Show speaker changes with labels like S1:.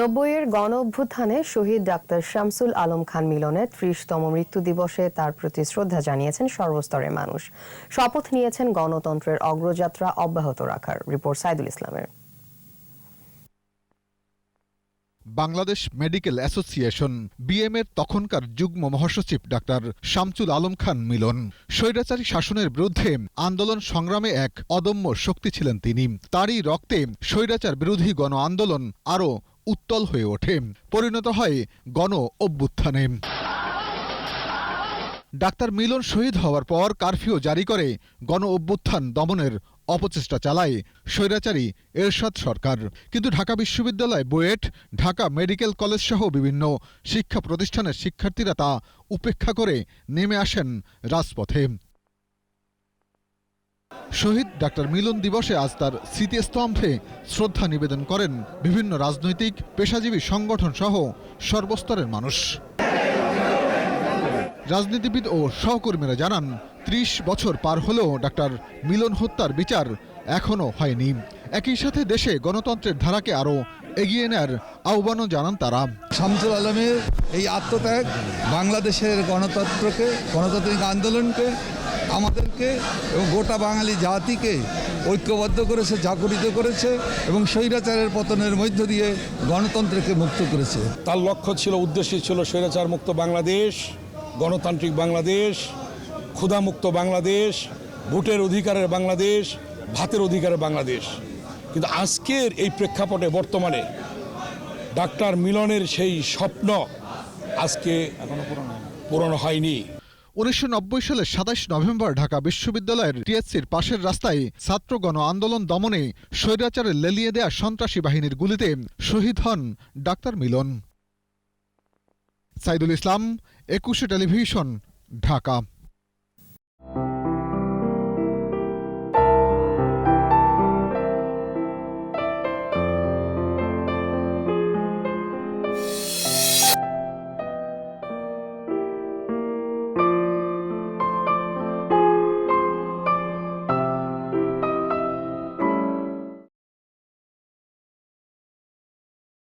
S1: নব্বইয়ের গণ অভ্যুত্থানে শহীদ ডাক্তার শামসুল আলম খান মিলনে ত্রিশতম মৃত্যু দিবসে তার প্রতি শ্রদ্ধা জানিয়েছেন সর্বস্তরের মানুষ শপথ নিয়েছেন গণতন্ত্রের অগ্রযাত্রা অব্যাহত রাখার রিপোর্ট সাইদুল ইসলামের
S2: বাংলাদেশ মেডিকেল অ্যাসোসিয়েশন বিএম এর তখনকার যুগ্ম মহাসচিব ডাক্তার শামসুল আলম খান মিলন স্বৈরাচারী শাসনের বিরুদ্ধে আন্দোলন সংগ্রামে এক অদম্য শক্তি ছিলেন তিনি তারই রক্তে স্বৈরাচার বিরোধী গণ আন্দোলন আরও উত্তল হয়ে ওঠে পরিণত হয় গণ অভ্যুত্থানে ডাক্তার মিলন শহীদ হওয়ার পর কারফিউ জারি করে গণ অভ্যুত্থান দমনের অপচেষ্টা চালায় স্বৈরাচারী এরশাদ সরকার কিন্তু ঢাকা বিশ্ববিদ্যালয় বুয়েট ঢাকা মেডিকেল কলেজ সহ বিভিন্ন শিক্ষা প্রতিষ্ঠানের শিক্ষার্থীরা তা উপেক্ষা করে নেমে আসেন রাজপথে শহীদ ডাক্তার মিলন দিবসে আজ তার স্মৃতিস্তম্ভে শ্রদ্ধা নিবেদন করেন বিভিন্ন রাজনৈতিক পেশাজীবী সংগঠন সহ সর্বস্তরের মানুষ রাজনীতিবিদ ও সহকর্মীরা জানান ত্রিশ বছর পার হলেও ডাক্তার মিলন হত্যার বিচার এখনও হয়নি একই সাথে দেশে গণতন্ত্রের ধারাকে আরও এগিয়ে নেয়ার আহ্বানও জানান তারা
S3: শামসুল আলমের এই আত্মত্যাগ বাংলাদেশের গণতন্ত্রকে গণতান্ত্রিক আন্দোলনকে আমাদেরকে এবং গোটা বাঙালি জাতিকে ঐক্যবদ্ধ করেছে জাগরিত করেছে এবং স্বৈরাচারের পতনের মধ্য দিয়ে গণতন্ত্রকে মুক্ত করেছে
S4: তার লক্ষ্য ছিল উদ্দেশ্য ছিল স্বৈরাচার মুক্ত বাংলাদেশ গণতান্ত্রিক বাংলাদেশ ক্ষুধামুক্ত বাংলাদেশ ভোটের অধিকারের বাংলাদেশ ভাতের অধিকারের বাংলাদেশ কিন্তু আজকের এই প্রেক্ষাপটে বর্তমানে ডাক্তার মিলনের সেই স্বপ্ন আজকে এখনো পূরণ হয়নি
S2: উনিশশো সালে সাতাশ নভেম্বর ঢাকা বিশ্ববিদ্যালয়ের টিএসসির পাশের রাস্তায় ছাত্র গণ আন্দোলন দমনে স্বৈরাচারে লেলিয়ে দেয়া সন্ত্রাসী বাহিনীর গুলিতে শহীদ হন ডাক্তার মিলন সাইদুল ইসলাম একুশে টেলিভিশন ঢাকা